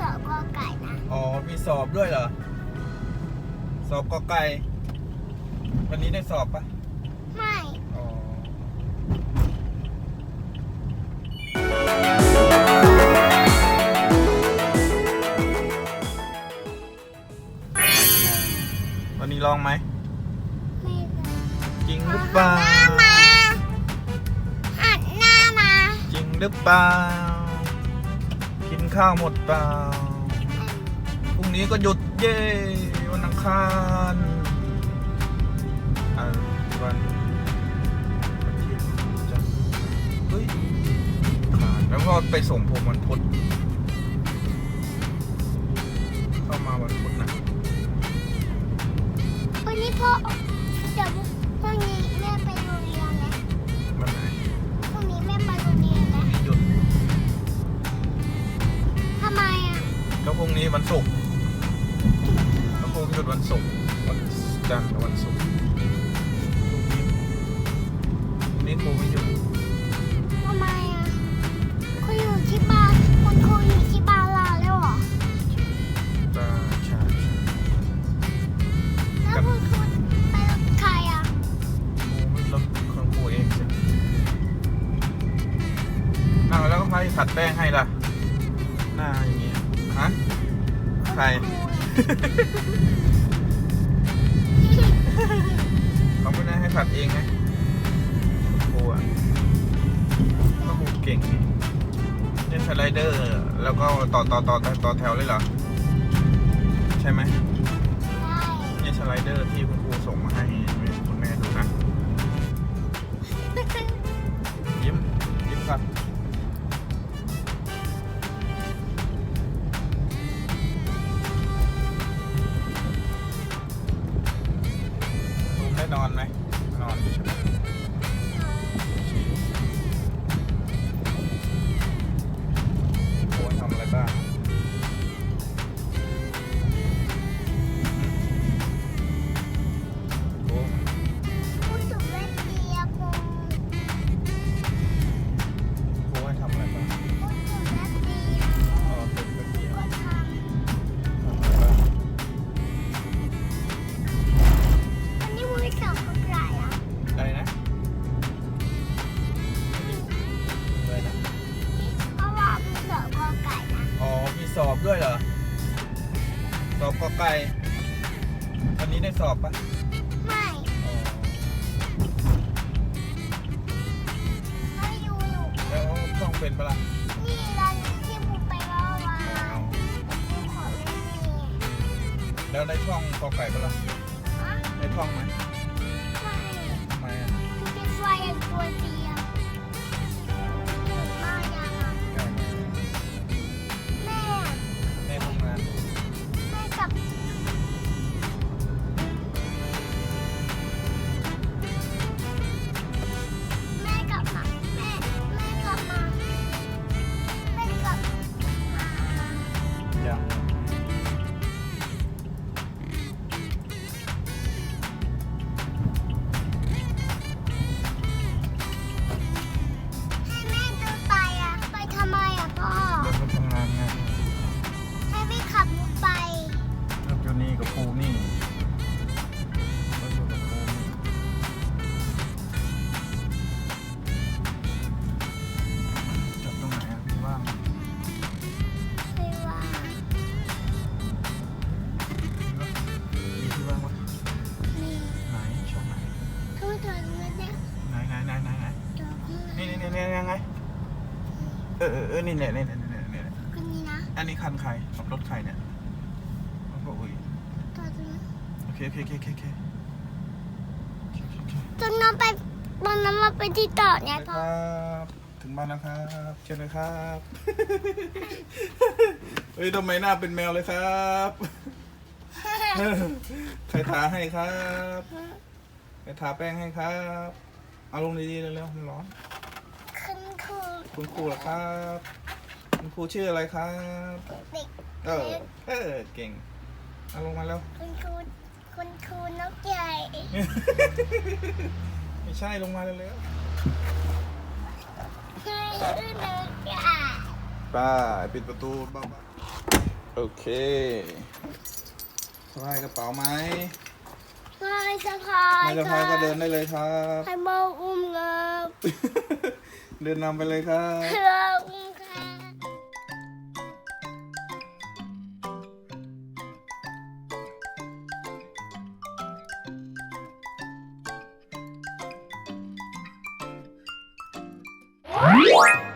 สอบกอไก่นะอ๋อ มีสอบด้วยเหรอ สอบกอไก่ วันนี้ได้สอบปะไม่อ๋อ วันนี้ลองไหม ไม่เลยจริงหรือเปล่า หันหน้ามาหันหน้ามา จริงหรือเปล่ากิน ข้าวหมดเปล่าพรุ่งนี้ก็หยุดเย้วันอังคารอ่าวันอาทิตย์จันทร์เฮ้ยขาดแล้วก็ไปส่งผมวันพุธเข้ามาวันพุธนะ พรุ่งนี้วันศุกร์ก็คงหยุดวันศุกร์วันจันทร์กับวันศุกร์พรุ่งนี้พรุ่งนี้ครูไม่หยุดทำไมอะคุณอยู่ที่บ้านคุณครูอยู่ที่บ้านเราแล้วเหรอจะใช่ใช่แล้วคุณครูไปกับใครอะครูไม่ลบคนครูเองสิน่าแล้วก็ใครขัดแป้งให้ล่ะ หน้าอย่างงี้ฮะใค รเขาไม่ได้ให้ขัดเองไงครูอะก็ครูเก่งนี่เล่นสไลเดอร์ แล้วก็ต่อต่อต่อต่อต่อแถวเลยเหรอ ใช่ไหมใช่นี่สไลเดอร์ที่คุณครูส่งมาให้ สอบกอไก่วันนี้ได้สอบปะไม่อ๋อไม่อยู่อยู่แล้วท่องเป็นปะล่ะนี่ร้านที่ผมไปเมื่อวาอ๋อนผมขอเล่นนี่แล้วได้ท่องกอไก่ปะล่ะฮะได้ท่องไหมไม่ทำไมอะ คือเป็นไฟอย่างตัวเยังไง เออเออเออนี่เนี่ยนี่เนี่ยนี่เนี่ยนี่เนี่ยคนนี้นะอันนี้คันใครขับรถใครเนี่ยโอ้โหอุ้ยตัวนี้โอเคโอเคโอเคโอเคโอเคโอเคโอเคตรงนั้นไปตรงนั้นมาไปที่ต่อเนี่ยไปพ่คอรับถึงบ้านแล้วครับเชิญเลยครับเฮ้ยทำไมหน้าเป็นแมวเลยครับใครทาให้ครับใครทาแป้งให้ครับ เอาลงดีๆเร็วๆมันร้อนคุณ ครูคุณครูเหรอครับ คุณครูชื่ออะไรครับ เด็กเออ เออ เก่งเอาลงมาแล้ว คุณครูคุณครูนกใหญ่ไม่ใช่ลงมาเร็วคือเด็กใหญ่ๆป้าปิดประตูบ้าๆโอเคสะพายกระเป๋าไหมไม่สะพายไม่สะพายก็เดินได้เลยครับ ให้โมอุ้มเงิบ เดินนำไปเลยครับคุณค่ะว้